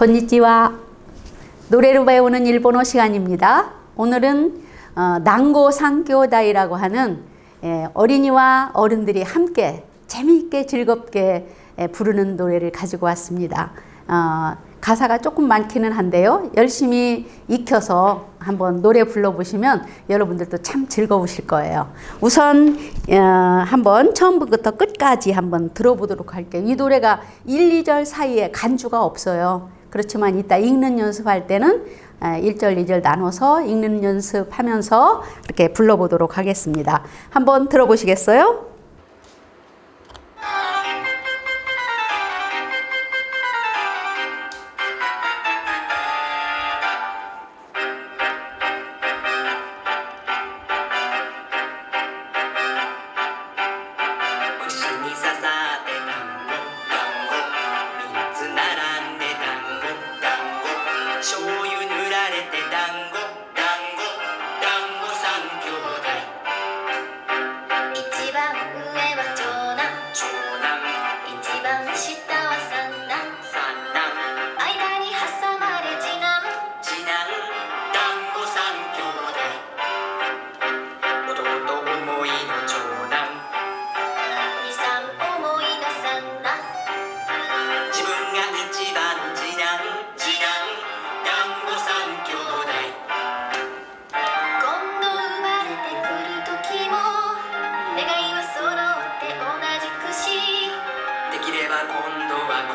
건니치와 노래로 배우는 일본어 시간입니다. 오늘은 어, 난고 상교다이라고 하는 예, 어린이와 어른들이 함께 재미있게 즐겁게 예, 부르는 노래를 가지고 왔습니다. 어, 가사가 조금 많기는 한데요. 열심히 익혀서 한번 노래 불러보시면 여러분들도 참 즐거우실 거예요. 우선 어, 한번 처음부터 끝까지 한번 들어보도록 할게요. 이 노래가 1, 2절 사이에 간주가 없어요. 그렇지만 이따 읽는 연습할 때는 1절, 2절 나눠서 읽는 연습하면서 이렇게 불러보도록 하겠습니다. 한번 들어보시겠어요?「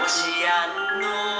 しやんの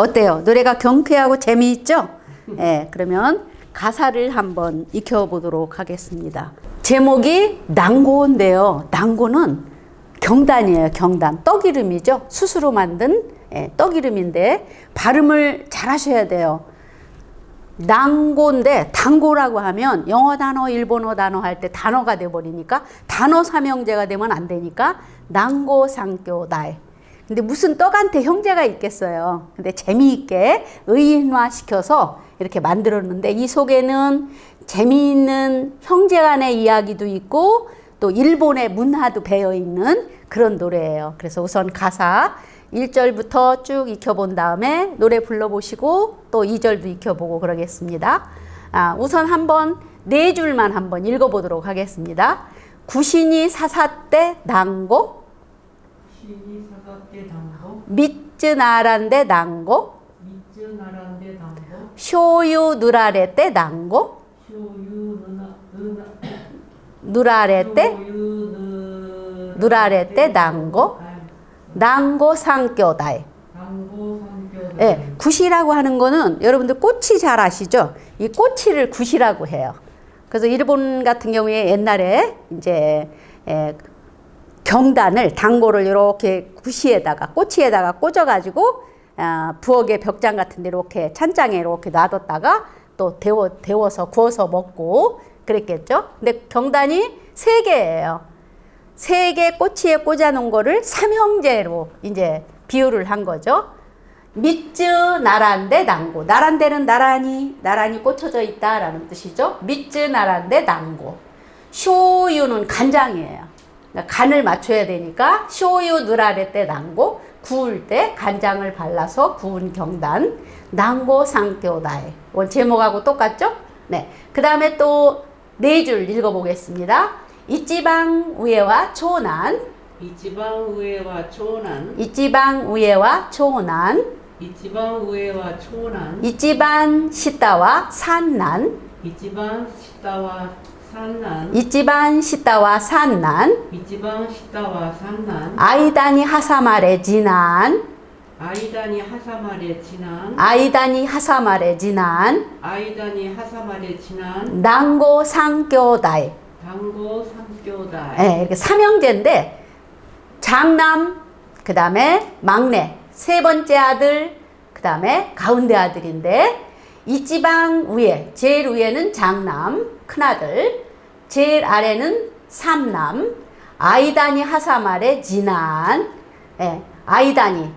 어때요? 노래가 경쾌하고 재미있죠? 네, 그러면 가사를 한번 익혀보도록 하겠습니다. 제목이 난고인데요. 난고는 경단이에요, 경단. 떡 이름이죠. 스스로 만든 예, 떡 이름인데 발음을 잘 하셔야 돼요. 난고인데 단고라고 하면 영어 단어, 일본어 단어 할 때 단어가 돼 버리니까 단어 삼형제가 되면 안 되니까 난고 상교 다이. 근데 무슨 떡한테 형제가 있겠어요. 근데 재미있게 의인화 시켜서 이렇게 만들었는데 이 속에는 재미있는 형제 간의 이야기도 있고 또 일본의 문화도 배어 있는 그런 노래예요. 그래서 우선 가사 1절부터 쭉 익혀본 다음에 노래 불러보시고 또 2절도 익혀보고 그러겠습니다. 아, 우선 한번 네 줄만 한번 읽어보도록 하겠습니다. 구신이 사사 때 난고 신이 사각대 당고 밑즈 나란데 난고 쇼유 누라레 때 난고 누라레 때누 누라레 때 난고 난고 삼교다 예, 굿이라고 하는 거는 여러분들 꼬치 잘 아시죠? 이 꼬치를 굿이라고 해요. 그래서 일본 같은 경우에 옛날에 이제 예, 경단을 단고를 이렇게 구시에다가 꼬치에다가 꽂아가지고 아, 부엌의 벽장 같은 데 이렇게 찬장에 이렇게 놔뒀다가 또 데워, 데워서 구워서 먹고 그랬겠죠. 근데 경단이 세 개예요. 세 개 꼬치에 꽂아놓은 거를 삼형제로 이제 비유를 한 거죠. 밑즈 나란데 난고 나란데는 나란히 나란히 꽂혀져 있다라는 뜻이죠. 밑즈 나란데 난고 쇼유는 간장이에요. 그러니까 간을 맞춰야 되니까 쇼유 누라레 때 난고 구울 때 간장을 발라서 구운 경단 난고 상교다에 원 제목하고 똑같죠? 네. 그 다음에 또 네 줄 읽어보겠습니다. 이지방 우에와 초난 이지방 우에와 초난 이지방 우에와 초난 이지방 우에와 초난 이지반 시다와 산난 이지방 시다와 산난. 이지반 시다와 산난. 이지방 시다와 산난. 아이다니 하사마레 지난. 아이다니 하사말에 지난. 아이다니 하사마레 지난. 아이다니 하사말에 지난. 난고 상교다이 당고 삼교다 예, 이렇게 삼형제인데 장남 그 다음에 막내 세 번째 아들 그 다음에 가운데 아들인데 이 지방 위에 제일 위에는 장남 큰아들 제일 아래는 삼남 아이다니 하사말의 진한 예, 아이다니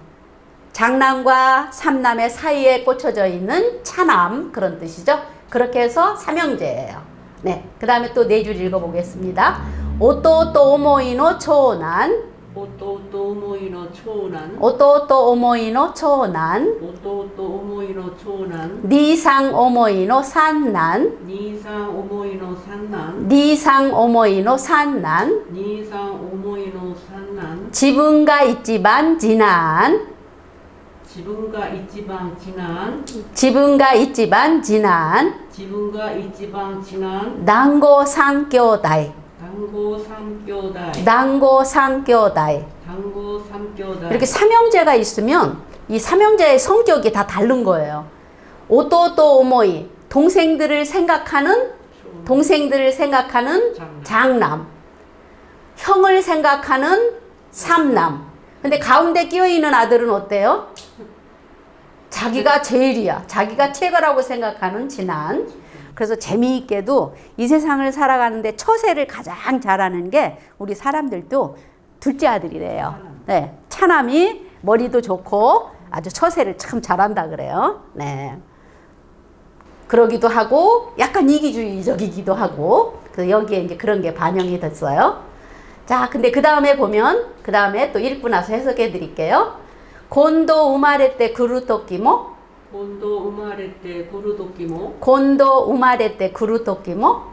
장남과 삼남의 사이에 꽂혀져 있는 차남 그런 뜻이죠. 그렇게 해서 삼형제예요. 네, 그 다음에 또 네 줄 읽어보겠습니다. 오또오또 오모이노 초난 초난? 니상 산난? 니상 오모이노 산난? 니상 산난? 니상 오모이노 산난? 지분가 있지만 지난? 지난? 지분가 있지만 지난? 지난? 난고 상교다이. 삼교다이. 난고 상교다이 삼교다이 이렇게 삼형제가 있으면 이 삼형제의 성격이 다 다른 거예요. 오또오또 오모이 동생들을 생각하는 동생들을 생각하는 장남. 장남, 형을 생각하는 삼남. 근데 가운데 끼어 있는 아들은 어때요? 자기가 제일이야. 자기가 최고라고 생각하는 진한. 그래서 재미있게도 이 세상을 살아가는데 처세를 가장 잘하는 게 우리 사람들도 둘째 아들이래요. 네. 차남이 머리도 좋고 아주 처세를 참 잘한다 그래요. 네. 그러기도 하고 약간 이기주의적이기도 하고 그 여기에 이제 그런 게 반영이 됐어요. 자, 근데 그 다음에 보면 그 다음에 또 읽고 나서 해석해 드릴게요. 곤도 우마레 때 그루토끼모 혼도 우마레떼 구루도끼모 곤도 우마레 때 그루토끼모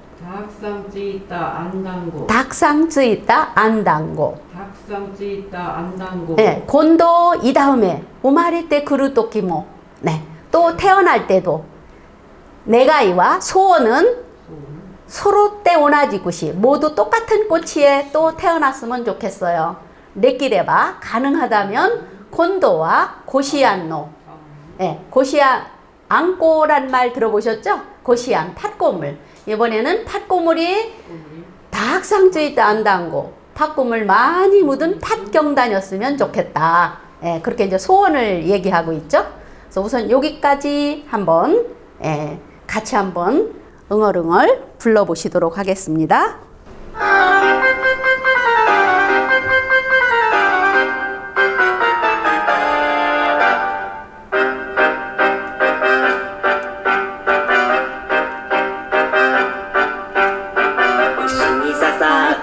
닭상찌있다 안당고. 닭상찌있다 안당고. 네, 곤도 이 다음에 우마리 때 그루토키모. 네, 또 태어날 때도. 내가이와 소원은 서로 때 오나지구시 모두 똑같은 꼬치에 또 태어났으면 좋겠어요. 내끼레바 가능하다면 곤도와 고시안노. 예, 고시안 앙꼬란 말 들어보셨죠? 고시안 팥고물 이번에는 팥고물이 닭상주있다 안당고 팥고물 많이 묻은 팥경단이었으면 좋겠다. 예, 그렇게 이제 소원을 얘기하고 있죠. 그래서 우선 여기까지 한번 예, 같이 한번 응얼응얼 불러보시도록 하겠습니다.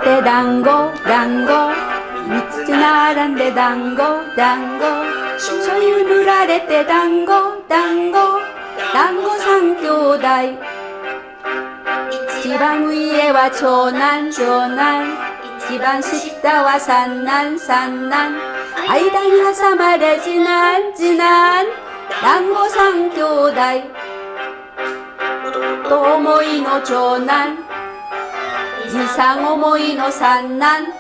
で団子団子。三つ並んで団子団子。醤油塗られて団子団子。団子三兄弟。一番上は長男長男。一番下は三男三男。間に挟まれ次男次男。団子三兄弟。と思いの長男。 교다이 또 모이노 조난 이상 오모이노 산난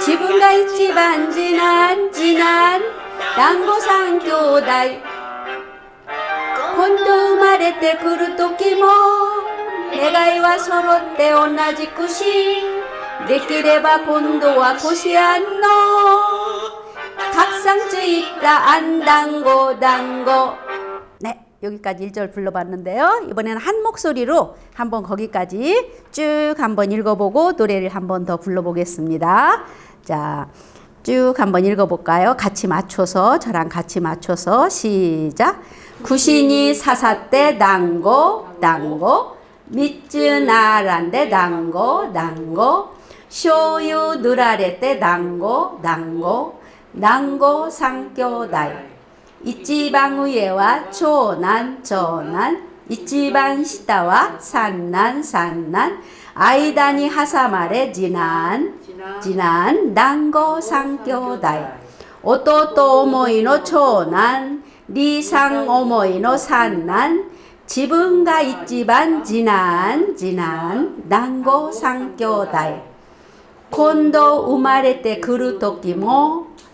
지분가 있지만 지난 지난 당고상 교다이 곤도 말에 때 그루토끼모 내가이와 서로 때 온나지쿠시 내끼레바 곤도와 고시안노 각 여기까지 1절 불러봤는데요. 이번에는 한 목소리로 한번 거기까지 쭉 한번 읽어보고 노래를 한번 더 불러보겠습니다. 자 쭉 한번 읽어볼까요? 같이 맞춰서 저랑 같이 맞춰서 시작. 구신이 사사때 당고 당고. 미쯔나란데 당고 당고. 쇼유 누라레때 당고 당고. 당고 상교다이 이치방 위에와 초난 초난 이치방 시다와 산난 산난 아이다니 하사마레 지난 지난. 난고 상교다이. 오또또 오모이노 초난 리상 오모이노 산난 지분가 있지반 지난 지난 난고 상교다이. 콘도 우마레 때 그루토끼모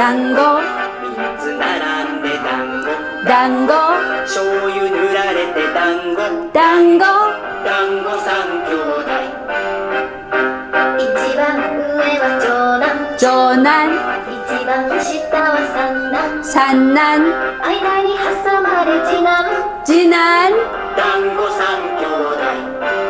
団子。三つ並んで団子。団子。醤油塗られて団子。団子。団子三兄弟。一番上は長男。長男。一番下は三男。三男。間に挟まれ次男。次男。団子三兄弟。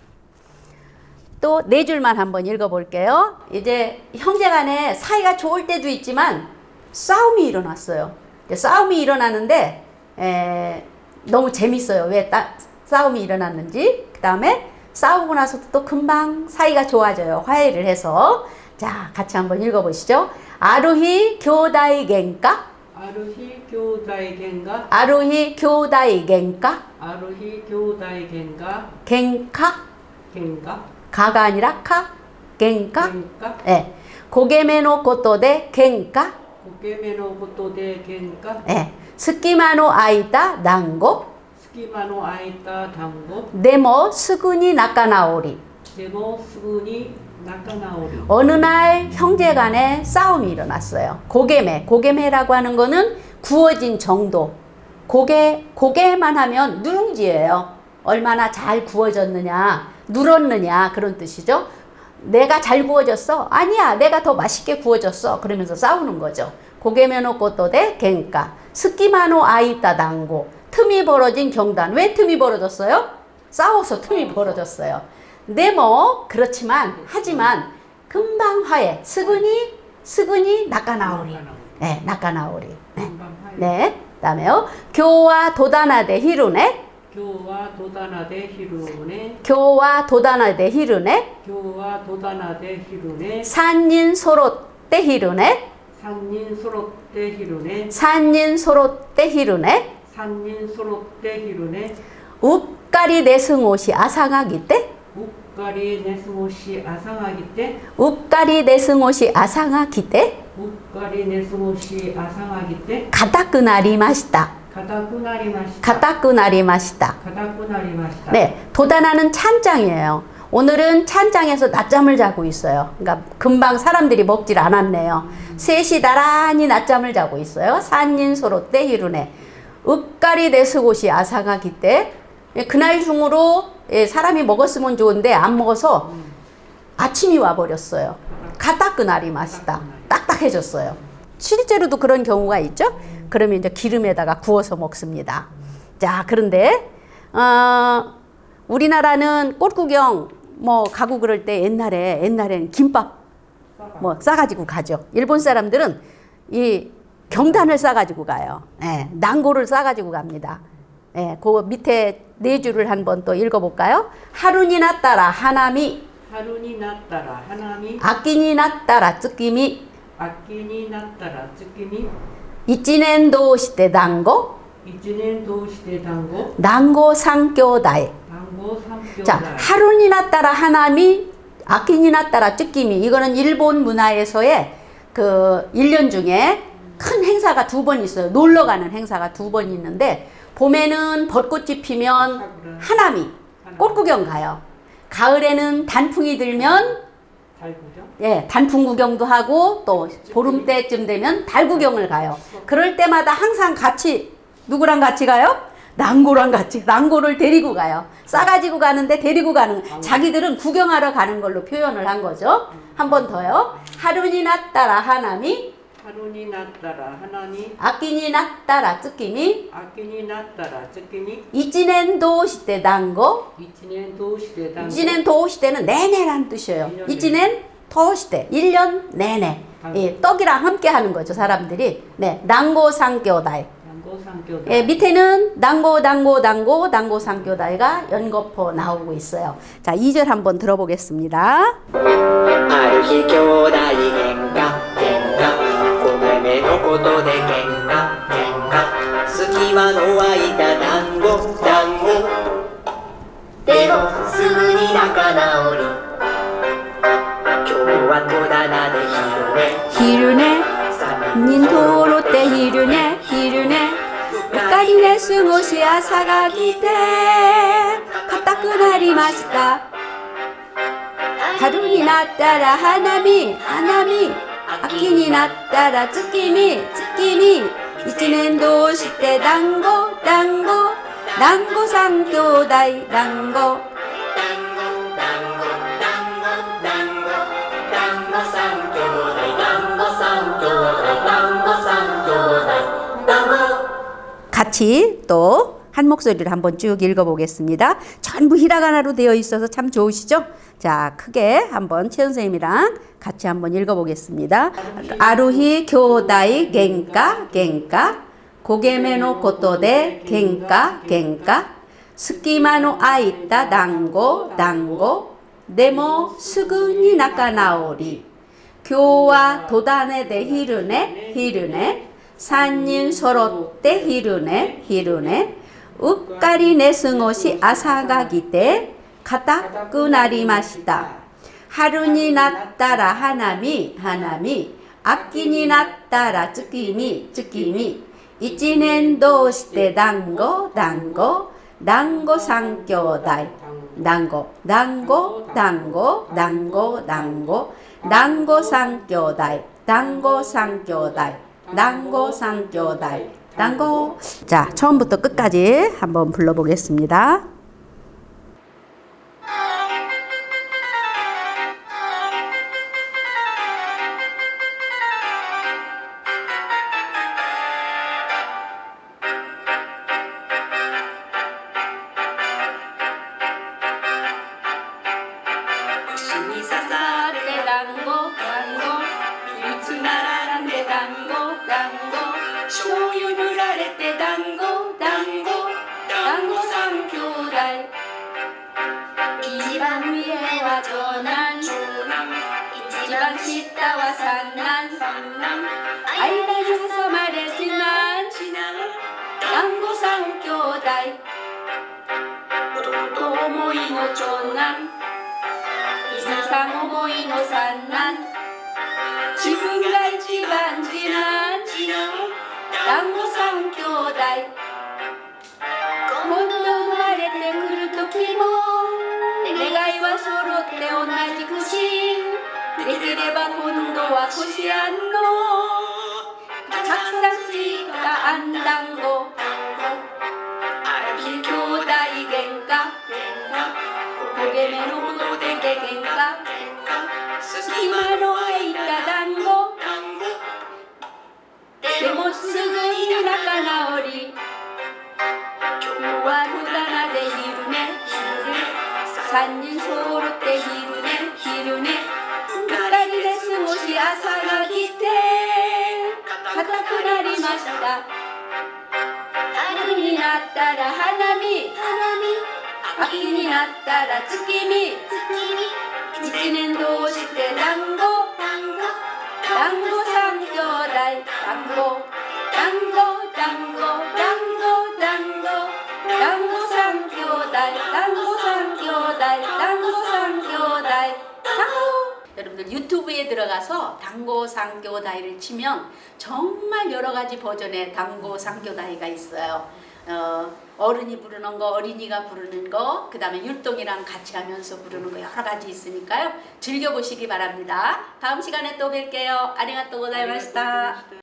또 네 줄만 한번 읽어볼게요. 이제 형제 간에 사이가 좋을 때도 있지만 싸움이 일어났어요. 싸움이 일어나는데 에, 너무 재밌어요. 왜 따, 싸움이 일어났는지. 그 다음에 싸우고 나서도 또 금방 사이가 좋아져요. 화해를 해서. 자 같이 한번 읽어보시죠. 아루히 교다이 겐까? 아루히 교다이 겐가? 아루히 교다이 겐까? 아루히 교다이 겐가? 겐카 겐가 가가 아니라 카, 겐까? 예. 고개메노 고토데 겐까? 고개메노 고토데 겐까? 예. 스키마노 아이다 난고? 스키마노 아이다 난고? 데모 스군이 나카나오리. 데모 스군이 나카나오리. 어느 날 형제 간에 싸움이 일어났어요. 고개메, 고개메라고 하는 거는 구워진 정도. 고개, 고개만 하면 누룽지예요. 얼마나 잘 구워졌느냐. 눌었느냐 그런 뜻이죠. 내가 잘 구워졌어? 아니야 내가 더 맛있게 구워졌어. 그러면서 싸우는 거죠. 고개면허 꽃도대 갱가. 스키마노 아이따 당고. 틈이 벌어진 경단. 왜 틈이 벌어졌어요? 싸워서 틈이 벌어졌어요. 네뭐 그렇지만 하지만 금방 화해. 스근이 스근이 낙가나오리. 네 낙가나오리. 네. 네, 다음에요. 교와 도다나대 히루네. 교와 도다나데 히루네. 교와 도다나데 히루네. 교와 도다나데 히루네. 산인 소롯데 히루네. 산인 소롯데 히루네. 산인 소롯데 히루네. 산인 소롯데 히루네. 읍가리 내승옷이 아상하기 때. 읍가리 내승옷이 아상하기 때. 읍가리 내승옷이 아상하기 때. 읍가리 내승옷이 아상하기 때. 가다끄나리마시다. 가타쿠나리마시타. 네, 도단하는 찬장이에요. 오늘은 찬장에서 낮잠을 자고 있어요. 그러니까 금방 사람들이 먹질 않았네요. 음. 셋이 나란히 낮잠을 자고 있어요. 산인 소로 때 이루네. 윽가리 내수고시 아사가기 때. 그날 중으로 예, 사람이 먹었으면 좋은데 안 먹어서 아침이 와버렸어요. 가다끄나리 맛이다. 딱딱해졌어요. 실제로도 그런 경우가 있죠. 그러면 이제 기름에다가 구워서 먹습니다. 자, 그런데 어, 우리나라는 꽃구경 뭐 가고 그럴 때 옛날에 옛날에는 김밥 뭐 싸가지고 가죠. 일본 사람들은 이 경단을 싸가지고 가요. 예, 난고를 싸가지고 갑니다. 예, 그 밑에 네 줄을 한번 또 읽어볼까요? 하룬이 났따라 하나미 하룬이 났따라 하나미 아끼니 났따라 쯔끼미 秋になったら月見 이치넨도 시대 난고 一年通して団子 난고 상교다이 団子三兄弟 자, 하루니나 따라 하나미, 아키니나 따라 쯔끼미. 이거는 일본 문화에서의 그 1년 중에 큰 행사가 두 번 있어요. 놀러 가는 행사가 두 번 있는데, 봄에는 벚꽃이 피면 하나미, 꽃 구경 가요. 가을에는 단풍이 들면, 달 구죠? 예, 단풍 구경도 하고, 또 보름 때쯤 되면 달 구경을 가요. 그럴 때마다 항상 같이, 누구랑 같이 가요? 랑고랑 같이, 랑고를 데리고 가요. 싸가지고 가는데 데리고 가는, 자기들은 구경하러 가는 걸로 표현을 한 거죠. 한 번 더요. 하루니나 따라 하나미, 春になったら花に 아끼니나 따라 쯔끼미, 秋になったら月に 이지넨 도시대 단고, 一年通して団子 이지넨 도시대는 내내란 뜻이에요. 일년 이지넨 도시대, 1년 내내. 예, 떡이랑 함께 하는 거죠, 사람들이. 네, 랑고 상교다이. 団子三兄弟 예, 밑에는 당고 당고 당고 당고 상교다이가 연거포 나오고 있어요. 자, 2절 한번 들어보겠습니다. ある日兄弟喧嘩喧嘩米目の ことで喧嘩喧嘩。隙間の湧いた団子団子。でもすぐに仲直り。今日は戸棚で昼寝。昼寝。人とろって昼寝。昼寝。二りで過ごし朝が来て硬くなりました。春になったら花見花見。라 하나미 하나미 아키니 나따라 츠키미 츠키미 이치넨 도시 때 당고 당고 당고 상교다이 당고 団子団子団子団子三兄弟団子三兄弟団子三兄弟団子 같이 또 한 목소리를 한번 쭉 읽어보겠습니다. 전부 히라가나로 되어 있어서 참 좋으시죠? 자, 크게 한번 최 선생님이랑 같이 한번 읽어보겠습니다. 아루히 교다이 겐까 겐까 고게메노 고토데 겐까 겐까 스키마노 아이따 당고 당고 네모 스그니 나카나오리 교와 도단에데 히르네 히르네 산인 서로 때 히르네 히르네 우까리 내승옷이 아사가기 때 가다 끄나리마시다 하루니 났다라 하나미 하나미 악기니 났다라 쯔끼미 쯔끼미 이치넨 도시때 당고 당고 당고 상교다이 당고 당고 당고 당고 당고 당고 상교다이 당고 당고 자 처음부터 끝까지 한번 불러보겠습니다. 番上は長男一番下は三男。間に挟まれ次男団子三兄弟。と思いの長男。伊さん思いの三男。自分が一番次男。団子三兄弟。 이들의반 혼도와 고시안노 작상지가 안 ました。春になったら花見。花見秋になったら月見。月見一年通して団子団子。団子三兄弟。団子。団子団子。団子団子。団子三兄弟。団子三兄弟。団子三兄弟。 여러분들 유튜브에 들어가서 당고상 교다이를 치면 정말 여러 가지 버전의 당고상 교다이가 있어요. 어, 어른이 부르는 거, 어린이가 부르는 거, 그 다음에 율동이랑 같이 하면서 부르는 거 여러 가지 있으니까요. 즐겨보시기 바랍니다. 다음 시간에 또 뵐게요. 아리가또 고자이마시타.